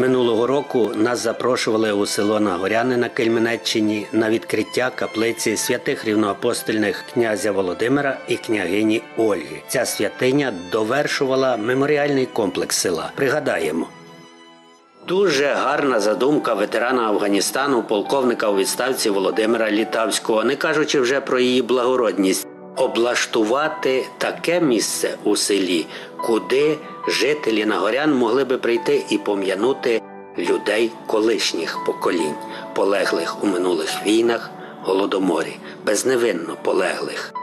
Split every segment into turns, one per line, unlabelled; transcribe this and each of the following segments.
Минулого року нас запрошували у село Нагоряни на Кельменеччині на відкриття каплиці святих рівноапостольних князя Володимира і княгині Ольги. Ця святиня довершувала меморіальний комплекс села. Пригадаємо. Дуже гарна задумка ветерана Афганістану, полковника у відставці Володимира Літавського, не кажучи вже про її благородність, облаштувати таке місце у селі, куди жителі Нагорян могли би прийти і пом'янути людей колишніх поколінь, полеглих у минулих війнах, голодоморі, безневинно полеглих.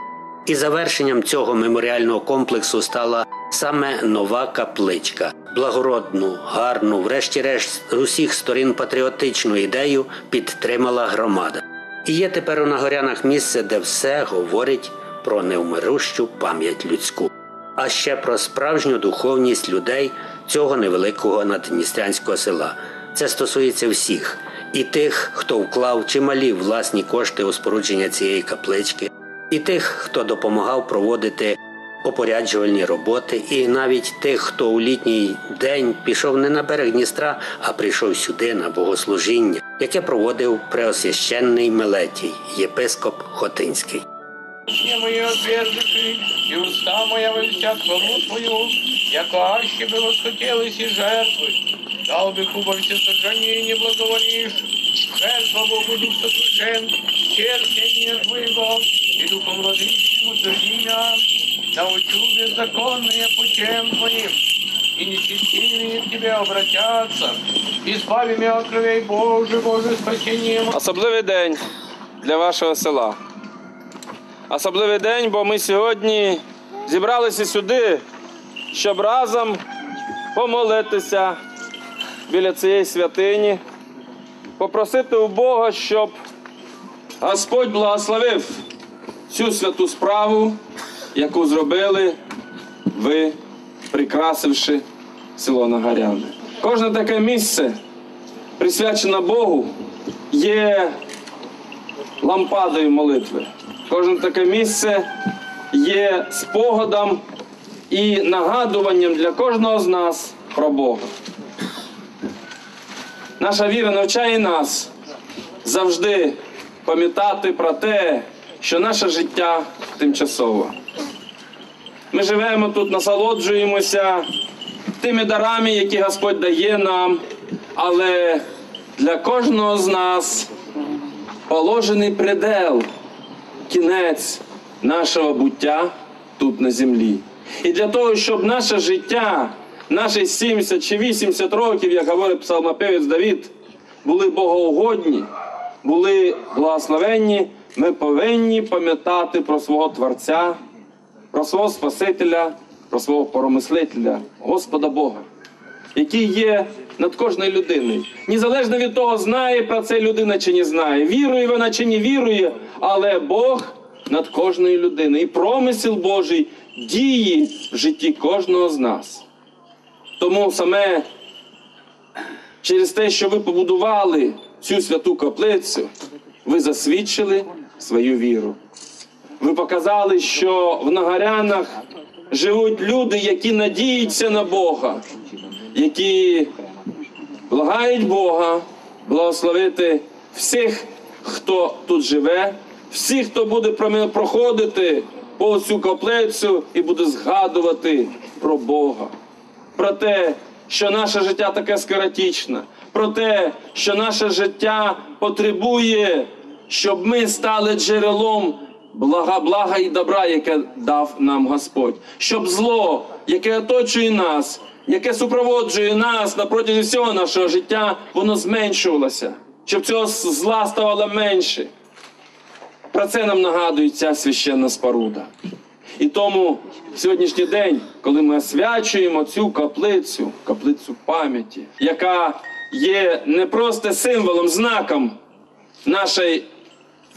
І завершенням цього меморіального комплексу стала саме нова капличка. Благородну, гарну, врешті-решт, з усіх сторін патріотичну ідею підтримала громада. І є тепер у Нагорянах місце, де все говорить про невмирущу пам'ять людську, а ще про справжню духовність людей цього невеликого наддністрянського села. Це стосується всіх, і тих, хто вклав чималі власні кошти у спорудження цієї каплички, і тих, хто допомагав проводити опоряджувальні роботи, і навіть тих, хто у літній день пішов не на берег Дністра, а прийшов сюди на богослужіння, яке проводив преосвященний Мелетій, єпископ Хотинський.
Пісня моя отвердиши, і уста моя вельця хвалу твою, яко аще бы восхотелось и жертвы. Дал бы куба все сожжения не благоволишь, жертва Богу дух сокрушен, терпение твоего, и духом владычным утвердимя, научу беззаконные путем твоим, и нечестивые к тебе обратятся, избави меня от кровей Божий, Боже, спасением
Особливий день для вашого села. Особливий день, бо ми сьогодні зібралися сюди, щоб разом помолитися біля цієї святині, попросити у Бога, щоб Господь благословив цю святу справу, яку зробили ви, прикрасивши село Нагаряне. Кожне таке місце, присвячене Богу, є лампадою молитви. Кожне таке місце є спогадом і нагадуванням для кожного з нас про Бога. Наша віра навчає нас завжди пам'ятати про те, що наше життя тимчасове. Ми живемо тут, насолоджуємося тими дарами, які Господь дає нам, але для кожного з нас положений предел, кінець нашого буття тут на землі. І для того, щоб наше життя, наші 70 чи 80 років, як говорить псалмопевець Давід, були богоугодні, були благословенні, ми повинні пам'ятати про свого Творця, про свого Спасителя, про свого поромислителя, Господа Бога який є над кожною людиною. Незалежно від того, знає про це людина чи не знає, вірує вона чи не вірує, але Бог над кожною людиною. І промисел Божий діє в житті кожного з нас. Тому саме через те, що ви побудували цю святу каплицю, ви засвідчили свою віру. Ви показали, що в Нагарянах живуть люди, які надіються на Бога, які благають Бога благословити всіх, хто тут живе, всіх, хто буде проходити по цю каплицю і буде згадувати про Бога, про те, що наше життя таке скоротічне, про те, що наше життя потребує, щоб ми стали джерелом блага, блага і добра, яке дав нам Господь, щоб зло, яке оточує нас, яке супроводжує нас на протязі всього нашого життя, воно зменшувалося, щоб цього зла ставало менше. Про це нам нагадує ця священна споруда. І тому сьогоднішній день, коли ми освячуємо цю каплицю, каплицю пам'яті, яка є не просто символом, знаком нашої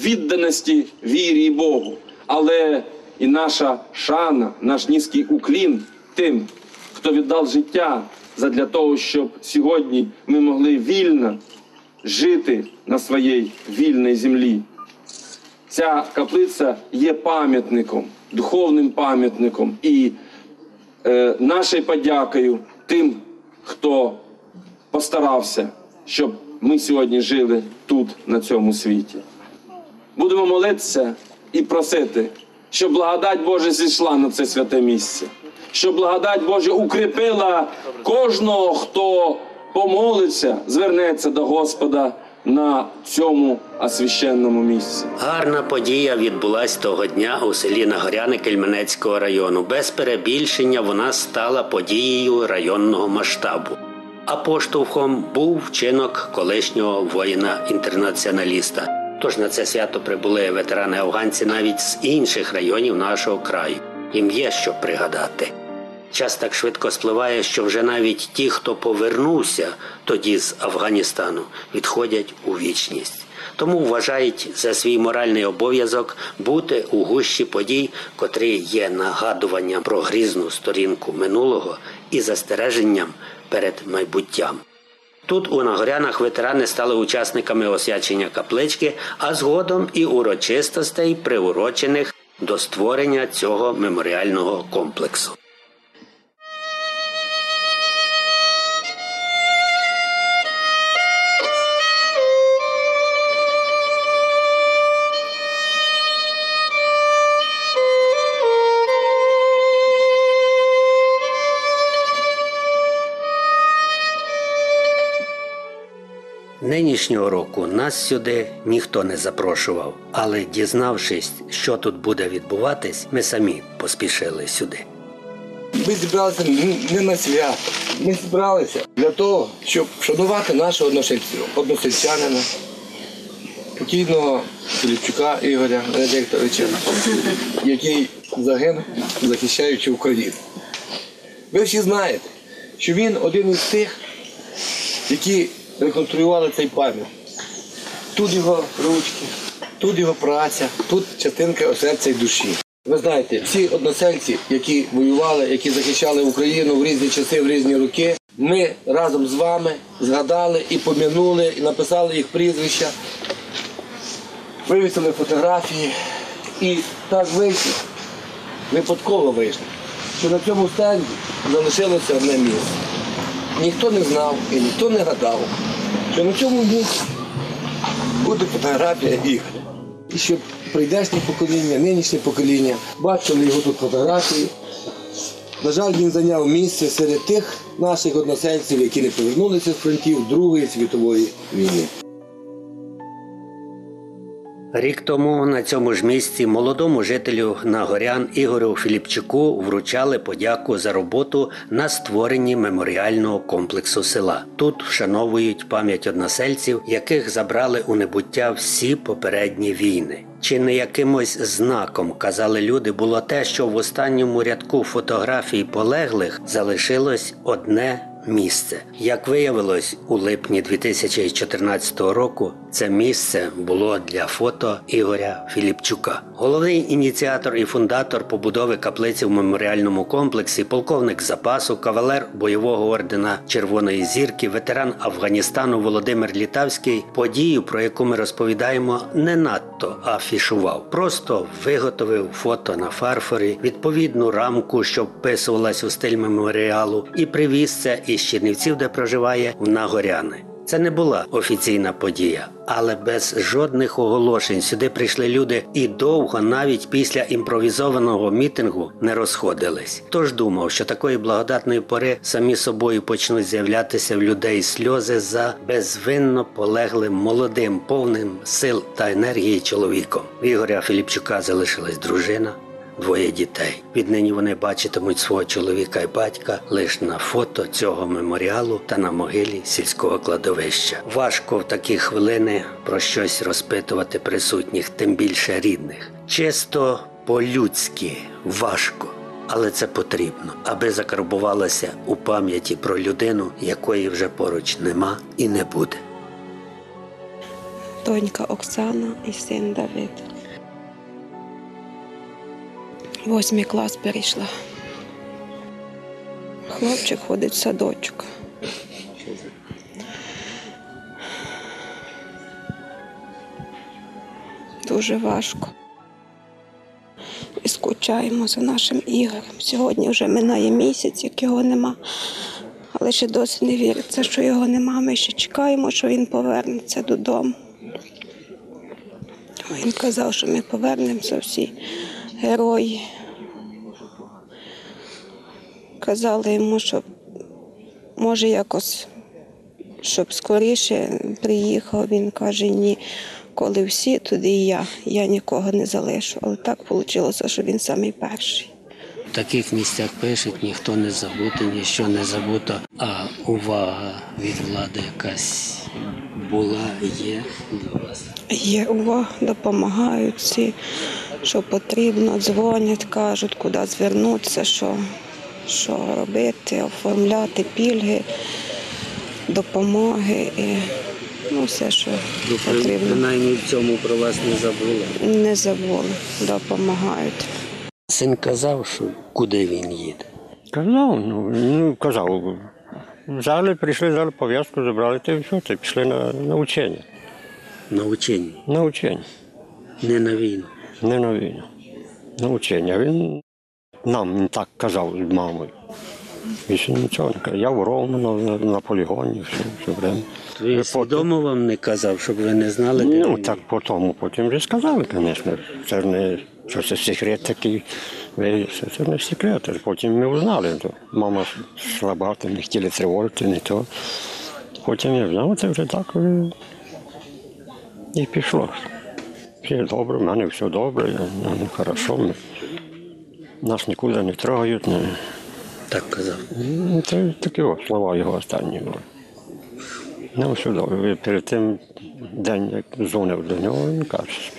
відданості вірі і Богу, але і наша шана, наш низький уклін тим, хто віддав життя задля того, щоб сьогодні ми могли вільно жити на своїй вільній землі. Ця каплиця є пам'ятником, духовним пам'ятником і е, нашою подякою тим, хто постарався, щоб ми сьогодні жили тут, на цьому світі. Будемо молитися і просити, щоб благодать Божа зійшла на це святе місце, щоб благодать Божа укріпила кожного, хто помолиться, звернеться до Господа на цьому освященному місці.
Гарна подія відбулась того дня у селі Нагоряни Кельменецького району. Без перебільшення вона стала подією районного масштабу. А поштовхом був вчинок колишнього воїна-інтернаціоналіста. Тож на це свято прибули ветерани афганці навіть з інших районів нашого краю. Їм є що пригадати. Час так швидко спливає, що вже навіть ті, хто повернувся тоді з Афганістану, відходять у вічність. Тому вважають за свій моральний обов'язок бути у гущі подій, котрі є нагадуванням про грізну сторінку минулого і застереженням перед майбуттям. Тут у Нагорянах ветерани стали учасниками освячення каплички, а згодом і урочистостей, приурочених до створення цього меморіального комплексу. Нинішнього року нас сюди ніхто не запрошував, але дізнавшись, що тут буде відбуватись, ми самі поспішили сюди.
Ми зібралися не на свято. Ми зібралися для того, щоб вшанувати нашого односельчанина, покійного Філіпчука Ігоря Венедиктовича, який загинув, захищаючи Україну. Ви всі знаєте, що він один із тих, які реконструювали цей пам'ять. Тут його ручки, тут його праця, тут частинка серця і душі. Ви знаєте, всі односельці, які воювали, які захищали Україну в різні часи, в різні роки, ми разом з вами згадали і пом'янули, і написали їх прізвища, вивісили фотографії. І так вийшло, випадково вийшло, що на цьому стенді залишилося одне місце. Ніхто не знав і ніхто не гадав, що на цьому місці буде фотографія Ігоря. І щоб прийдешнє покоління, нинішнє покоління бачили його тут фотографії. На жаль, він зайняв місце серед тих наших односельців, які не повернулися з фронтів Другої світової війни.
Рік тому на цьому ж місці молодому жителю Нагорян Ігорю Філіпчуку вручали подяку за роботу на створенні меморіального комплексу села. Тут вшановують пам'ять односельців, яких забрали у небуття всі попередні війни. Чи не якимось знаком казали люди було те, що в останньому рядку фотографій полеглих залишилось одне місце. Як виявилось, у липні 2014 року це місце було для фото Ігоря Філіпчука. Головний ініціатор і фундатор побудови каплиці в меморіальному комплексі, полковник запасу, кавалер бойового ордена Червоної зірки, ветеран Афганістану Володимир Літавський. Подію, про яку ми розповідаємо, не надто афішував. Просто виготовив фото на фарфорі, відповідну рамку, що вписувалась у стиль меморіалу, і привіз це із Чернівців, де проживає в Нагоряни. Це не була офіційна подія, але без жодних оголошень сюди прийшли люди і довго, навіть після імпровізованого мітингу, не розходились. Тож думав, що такої благодатної пори самі собою почнуть з'являтися в людей сльози за безвинно полеглим молодим, повним сил та енергії чоловіком. Ігоря Філіпчука залишилась дружина двоє дітей. Віднині вони бачитимуть свого чоловіка і батька лише на фото цього меморіалу та на могилі сільського кладовища. Важко в такі хвилини про щось розпитувати присутніх, тим більше рідних. Чисто по-людськи важко. Але це потрібно, аби закарбувалося у пам'яті про людину, якої вже поруч нема і не буде.
донька Оксана і син Давид. Восьмий клас перейшла. Хлопчик ходить в садочок. Дуже важко. І скучаємо за нашим Ігорем. Сьогодні вже минає місяць, як його нема. Але ще досі не віриться, що його нема. Ми ще чекаємо, що він повернеться додому. Він казав, що ми повернемося всі герої. Казали йому, що може якось, щоб скоріше приїхав. Він каже, ні, коли всі, туди і я. Я нікого не залишу. Але так вийшло, що він самий перший.
В таких місцях пишуть, ніхто не забути, ніщо не забуто. А увага від влади якась була, є до вас.
Є увага, допомагають всі, що потрібно, дзвонять, кажуть, куди звернутися, що, що робити, оформляти пільги, допомоги і ну, все, що
Ну,
потрібно.
принаймні в цьому про вас не забули.
Не забули, допомагають.
Син казав, що куди він їде.
Казав, ну, ну казав. Взяли, прийшли, взяли пов'язку, забрали та і все, та пішли на, на учення.
На ученні,
На учення.
не на війну.
Не на війну. На учення. Він нам так казав з мамою. Більше нічого не казав. Я в Ровно на, на, полігоні все, все время.
Він
Потім-
свідомо вам не казав, щоб ви не знали, де
Ну,
він
так по тому потім вже сказали, звісно. Це ж не що це секрет такий. Ви- Це, це не секрет. Потім ми узнали. То мама слаба, то не хотіли тривожити, не то. Потім я знав, це вже так і, і пішло. Все добре, в мене все добре, хорошо. Ми, нас нікуди не трогають. Не,
так казав.
Ну, Це такі о, слова його останні були. Ну, все добре. Перед тим день, як дзвонив до нього, він каже,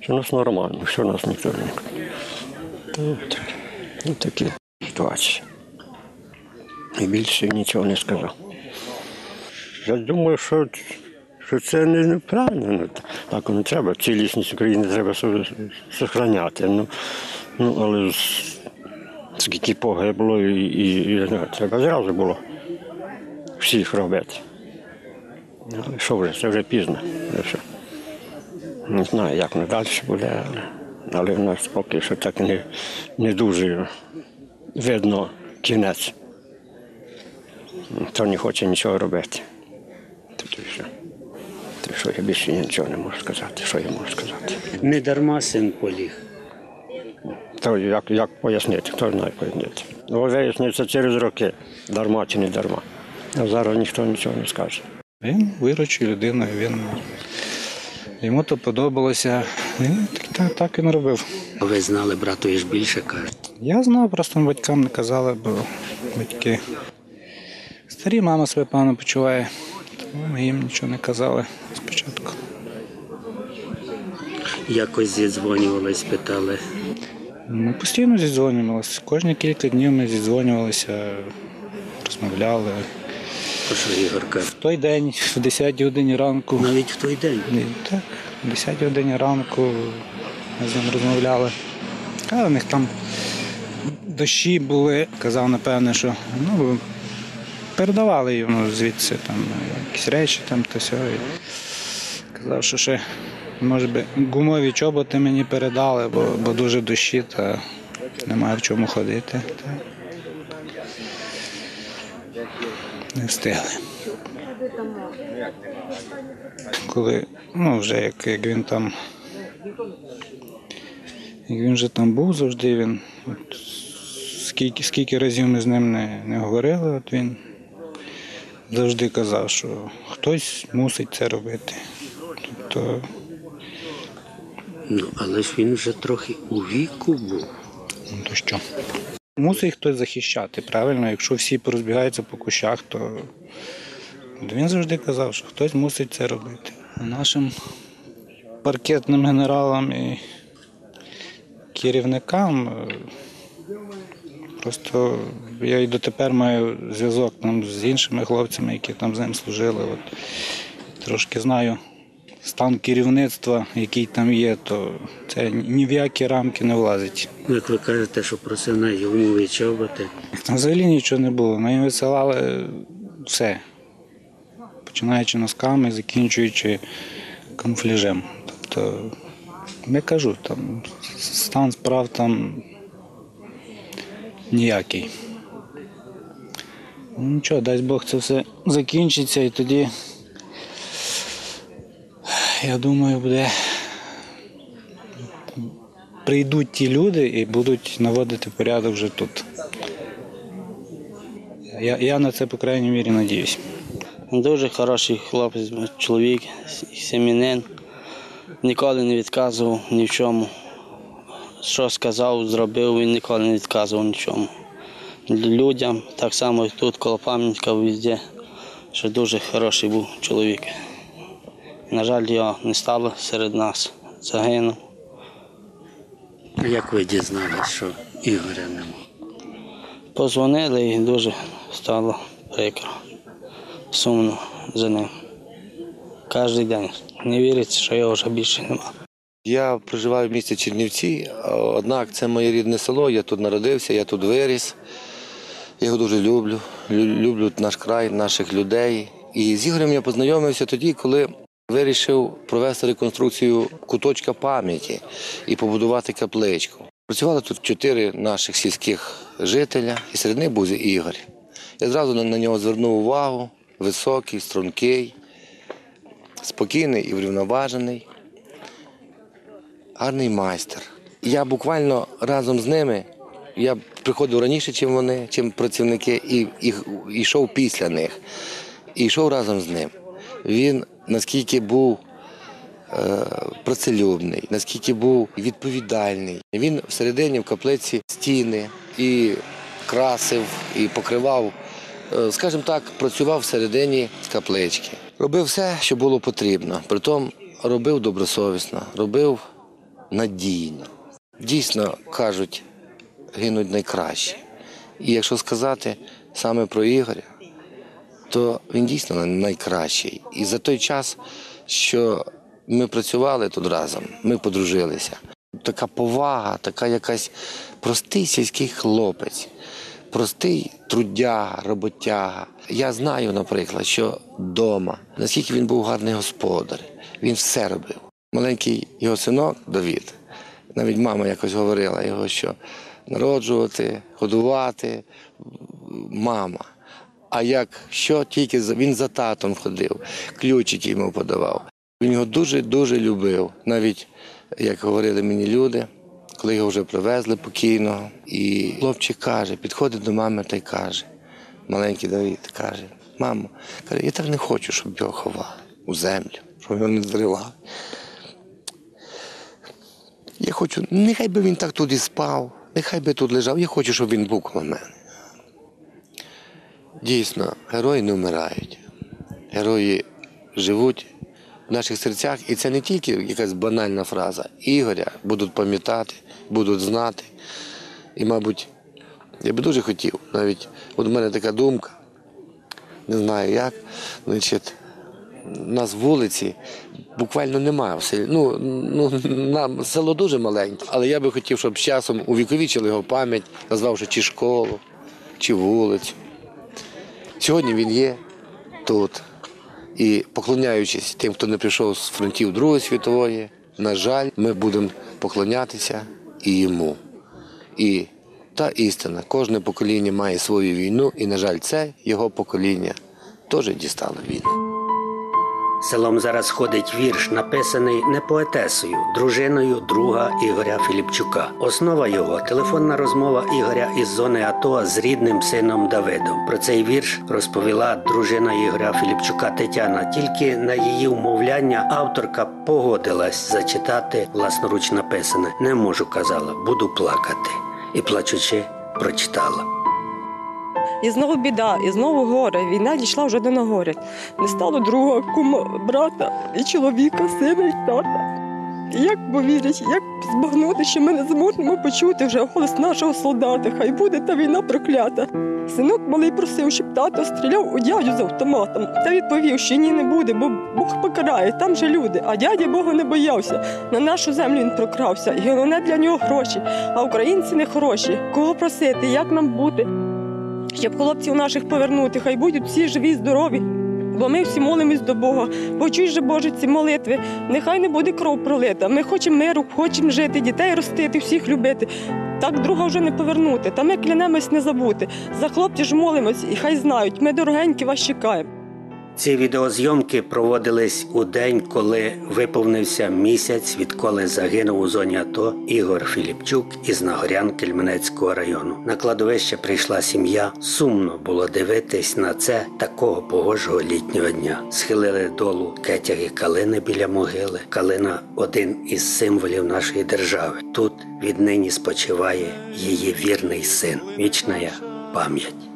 що у нас нормально, що нас ніхто не. Ну, ну, такі ситуації. І більше нічого не сказав. Я думаю, що, що це не- неправильно. Ну, так не треба. Цілісність України треба зберігати. Ну, ну, але скільки погибло, і, і, і треба зразу було всіх робити. Ну, але що вже, це вже пізно. Вже. Не знаю, як воно далі буде, але, але в нас поки що так не, не дуже видно кінець. Хто не хоче нічого робити. То, то, що, що я більше нічого не можу сказати. Що я можу сказати?
Не дарма син поліг.
То як, як пояснити, хто знає пояснити. Ну, виясниться через роки, дарма чи не дарма. А зараз ніхто нічого не скаже.
Він виручив людину, він йому то подобалося. Він так, так, так і не робив.
Ви знали, брату ж більше каже.
Я знав, просто батькам не казали, бо батьки старі, мама себе погано почуває. Тому ми їм нічого не казали спочатку.
Якось зідзвонювались, питали.
Ми постійно зідзвонювалися. Кожні кілька днів ми зідзвонювалися, розмовляли.
То що Ігор каже.
В той день, в 10 годині ранку,
Навіть в той день.
Ні, Так, о 10 годині ранку ми з ним розмовляли. А у них там дощі були. Казав, напевне, що ну, передавали йому звідси там якісь речі там та сьо. І Казав, що ще, може би, гумові чоботи мені передали, бо, бо дуже дощі та немає в чому ходити. Та... Не встигли. коли, ну, вже як, як він там. Як він вже там був завжди, він от, скільки, скільки разів ми з ним не, не говорили, от він завжди казав, що хтось мусить це робити. Тобто,
Ну, але ж він вже трохи у віку був.
ну то що? Мусить хтось захищати, правильно? Якщо всі порозбігаються по кущах, то він завжди казав, що хтось мусить це робити. Нашим паркетним генералам і керівникам е, просто я і дотепер маю зв'язок там з іншими хлопцями, які там з ним служили. От, трошки знаю стан керівництва, який там є, то це ні в які рамки не влазить.
Ну, Як ви кажете, що просив на гумові чоботи.
Там взагалі нічого не було. Ми висилали все. Починаючи носками, закінчуючи камуфляжем. Тобто, я кажу, там стан справ там ніякий. Ну нічого, дасть Бог це все закінчиться і тоді, я думаю, буде. Прийдуть ті люди і будуть наводити порядок вже тут. Я, я на це, по крайній мірі, надіюсь.
Дуже хороший хлопець, чоловік, сім'янин. Ніколи не відказував ні в чому. Що сказав, зробив, він ніколи не відказував ні в чому. Людям, так само і тут, коло пам'ятника, везде, що дуже хороший був чоловік. На жаль, його не стало серед нас. Загинув.
Як ви дізналися, що Ігоря нема?
Позвонили і дуже стало прикро. Сумно за ним. Кожен день. Не віриться, що його вже більше немає.
Я проживаю в місті Чернівці, однак це моє рідне село, я тут народився, я тут виріс. Я його дуже люблю. Люблю наш край, наших людей. І з Ігорем я познайомився тоді, коли вирішив провести реконструкцію куточка пам'яті і побудувати капличку. Працювали тут чотири наших сільських жителя, і серед них був Ігор. Я зразу на- нього звернув увагу. Високий, стрункий, спокійний і врівноважений гарний майстер. Я буквально разом з ними. Я приходив раніше, ніж вони, чим працівники, і, і, і йшов після них. І йшов разом з ним. Він наскільки був е, працелюбний, наскільки був відповідальний. Він всередині в каплиці стіни і красив, і покривав, е, скажімо так, працював всередині каплички. Робив все, що було потрібно. Притом робив добросовісно, робив надійно. Дійсно кажуть, гинуть найкращі. І якщо сказати саме про Ігоря, то він дійсно найкращий. І за той час, що ми працювали тут разом, ми подружилися. Така повага, така якась простий сільський хлопець, простий трудяга, роботяга. Я знаю, наприклад, що вдома, наскільки він був гарний господар, він все робив. Маленький його синок Давід, навіть мама якось говорила його, що народжувати, годувати мама. А як що тільки він за татом ходив, ключики йому подавав. Він його дуже-дуже любив. Навіть, як говорили мені люди, коли його вже привезли покійного, і хлопчик каже, підходить до мами та й каже, маленький Давид каже, мамо, каже, я так не хочу, щоб його ховали у землю, щоб його не зривали. Я хочу, нехай би він так тут і спав, нехай би тут лежав, я хочу, щоб він був коло мене. Дійсно, герої не вмирають. Герої живуть в наших серцях. І це не тільки якась банальна фраза. Ігоря будуть пам'ятати, будуть знати. І, мабуть, я би дуже хотів, навіть от у мене така думка, не знаю як, значить, у нас вулиці буквально немає в селі. Ну, ну, нам село дуже маленьке, але я би хотів, щоб з часом увіковічили його пам'ять, назвавши чи школу, чи вулицю. Сьогодні він є тут. І поклоняючись тим, хто не прийшов з фронтів Другої світової, на жаль, ми будемо поклонятися і йому. І та істина, кожне покоління має свою війну, і, на жаль, це його покоління теж дістало війну.
Селом зараз ходить вірш, написаний не поетесою, дружиною друга Ігоря Філіпчука. Основа його телефонна розмова Ігоря із зони АТО з рідним сином Давидом. Про цей вірш розповіла дружина Ігоря Філіпчука Тетяна. Тільки на її вмовляння авторка погодилась зачитати власноруч написане. Не можу, казала, буду плакати. І плачучи, прочитала.
І знову біда, і знову горе. Війна дійшла вже до нагоря. Не стало другого кума, брата, і чоловіка, сина і тата. Як повірять, як збагнути, що ми не зможемо почути вже голос нашого солдата, хай буде та війна проклята. Синок малий просив, щоб тато стріляв у дядю з автоматом. Та відповів, що ні, не буде, бо Бог покарає, там же люди. А дядя Бога не боявся. На нашу землю він прокрався. І головне для нього гроші. А українці не хороші. Кого просити, як нам бути? Щоб хлопців наших повернути, хай будуть всі живі, здорові. Бо ми всі молимось до Бога. Почуй же, Боже, ці молитви. Нехай не буде кров пролита. Ми хочемо миру, хочемо жити, дітей ростити, всіх любити. Так друга вже не повернути. Та ми клянемось не забути. За хлопців ж молимось, і хай знають. Ми дорогенькі вас чекаємо.
Ці відеозйомки проводились у день, коли виповнився місяць, відколи загинув у зоні АТО Ігор Філіпчук із Нагорян Кельменецького району. На кладовище прийшла сім'я. Сумно було дивитись на це такого погожого літнього дня. Схилили долу кетяги калини біля могили. Калина один із символів нашої держави. Тут віднині спочиває її вірний син. Вічна пам'ять.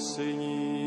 Сині,